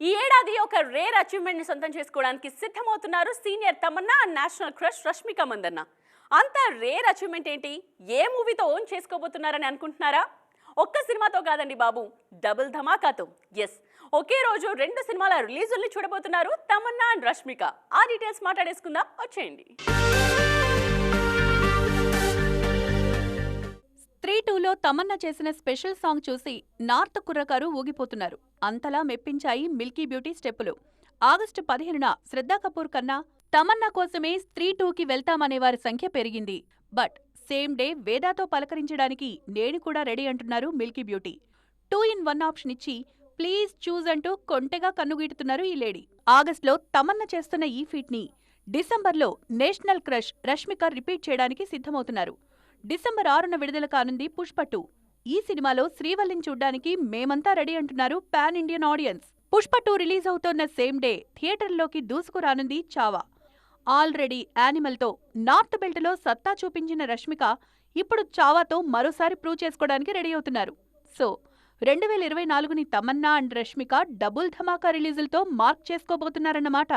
ఈ ఏడాది ఒక రేర్ అచీవ్మెంట్ని సొంతం చేసుకోవడానికి సిద్ధమవుతున్నారు senior Tamannaah national crush Rashmika Mandanna. అంత రేర్ అచీవ్మెంట్ ఏంటి? ఏ మూవీతో ఓన్ చేసుకోబోతున్నారని అనుకుంటున్నారా? ఒక్క సినిమాతో కాదండి బాబు డబుల్ ధమాకాతో. ఎస్ ఒకే రోజు రెండు సినిమాల రిలీజుల్ని చూడబోతున్నారు తమన్నా అండ్ రష్మిక. ఆ డీటెయిల్స్ మాట్లాడేసుకుందాం వచ్చేయండి. స్త్రీ తమన్నా చేసిన స్పెషల్ సాంగ్ చూసి నార్త్ కుర్రకారు ఊగిపోతున్నారు. అంతలా మెప్పించాయి మిల్కీ బ్యూటీ స్టెప్పులు. ఆగస్టు పదిహేనున శ్రద్ధా కపూర్ కన్నా తమన్నా కోసమే స్త్రీ టూకి వెళ్తామనే వారి సంఖ్య పెరిగింది. బట్ సేమ్ డే వేదాతో పలకరించడానికి నేను కూడా రెడీ అంటున్నారు milky beauty. Two in one option ఇచ్చి ప్లీజ్ చూజ్ అంటూ కొంటెగా కన్నుగీటుతున్నారు ఈ లేడీ. ఆగస్టులో తమన్నా చేస్తున్న ఈ ఫీట్ని డిసెంబర్లో నేషనల్ క్రష్ రష్మిక రిపీట్ చేయడానికి సిద్ధమవుతున్నారు. డిసెంబర్ ఆరున విడుదల కానుంది పుష్ప టూ. ఈ సినిమాలో శ్రీవల్లిని చూడ్డానికి మేమంతా రెడీ అంటున్నారు pan Indian audience. Pushpa two release అవుతోన్న same day థియేటర్లోకి దూసుకురానుంది చావా. ఆల్రెడీ యానిమల్తో నార్త్ బెల్ట్లో సత్తా చూపించిన రష్మిక ఇప్పుడు చావాతో మరోసారి ప్రూవ్ చేసుకోవడానికి రెడీ అవుతున్నారు. సో రెండు వేల ఇరవై నాలుగుని తమన్నా అండ్ రష్మిక డబుల్ ధమాకా రిలీజులతో మార్క్ చేసుకోబోతున్నారన్నమాట.